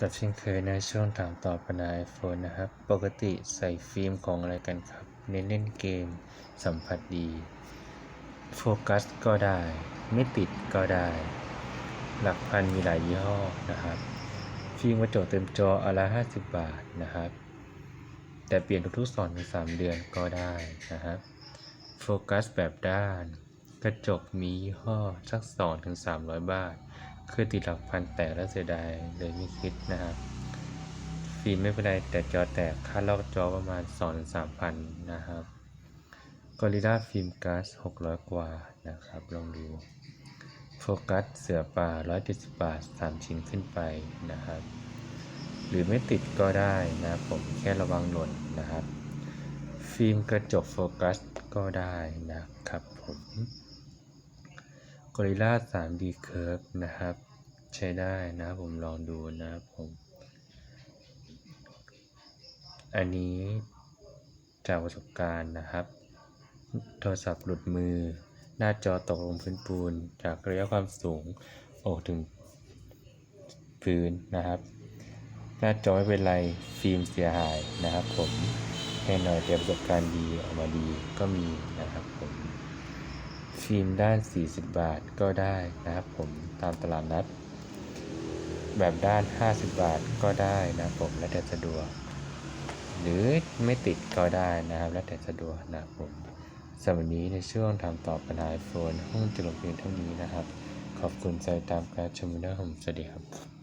กับเช่นเคยในช่วงถามตอบปัญหา iPhone นะครับ ปกติใส่ฟิล์มของอะไรกันครับ เน้นเล่นเกม สัมผัสดี โฟกัสก็ได้ ไม่ติดก็ได้ หลักพันมีหลายยี่ห้อนะครับ ฟิล์มกระจกเต็มจออนละ 50 บาทนะครับ แต่เปลี่ยนทุกๆ2-3ถึง3เดือนก็ได้นะครับ โฟกัสแบบด้าน กระจกมียี่ห้อสัก 2-300ถึง300บาท คือติดหลักพันแตกแล้วเสียดายเลยไม่คิดนะครับฟิล์มไม่เป็นไรแต่จอแตกค่าลอกจอประมาณ2-3พันนะครับกอริล่าฟิล์มก๊าซ600กว่านะครับลองดูโฟกัสเสือป่า170บาท3ชิ้นขึ้นไปนะครับ หรือไม่ติดก็ได้นะครับผมแค่ระวังหล่นนะครับ ฟิล์มกระจกโฟกัสก็ได้นะครับผม กริล่า 3D Curve นะครับ ใช้ได้นะครับผมลองดูนะครับผม อันนี้จากประสบการณ์นะครับ โทรศัพท์หลุดมือ หน้าจอตกลงพื้นปูน จากระยะความสูงโอ้ถึงพื้นนะครับ หน้าจอไม่เป็นไร ฟิล์มเสียหายนะครับผมแค่หน่อยแต่ประสบการณ์ดีออกมาดีก็มี ฟิล์มด้าน 40 บาทก็ได้นะครับผมตามตลาดนัด แบบด้าน 50 บาทก็ได้นะครับผมแล้วแต่สะดวก หรือไม่ติดก็ได้นะครับแล้วแต่สะดวกนะครับผมสำหรับนี้ในช่วงทำตอบปัญหาไอโฟนห้องจะลงเพียงเท่านี้นะครับ ขอบคุณใจตามการชมนะครับผมสวัสดีครับ